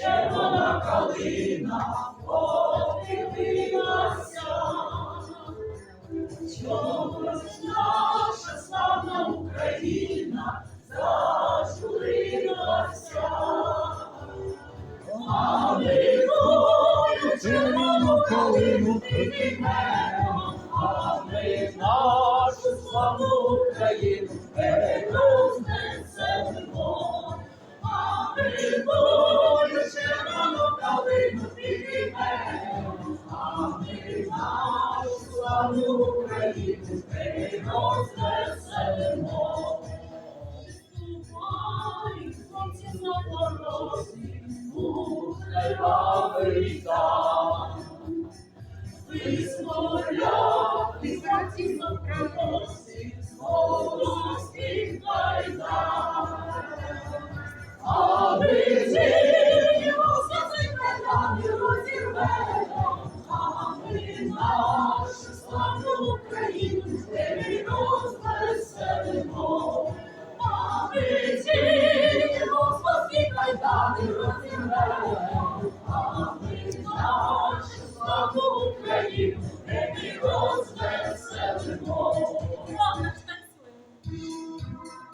Червона калина подивилася, чогось підіймемо, а ми нашу славну Україну рознесемо, а ми бою червону калину підіймемо, а ми нашу славну Україну рознесемо. Ступай, хлопці на дорозі, у хлеба вийдемо, ти споря, ти праці собрано.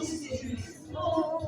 Oh.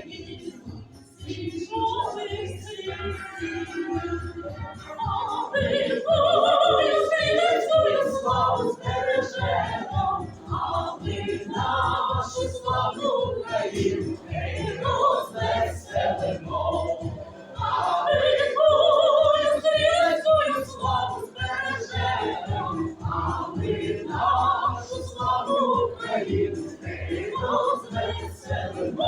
Thank.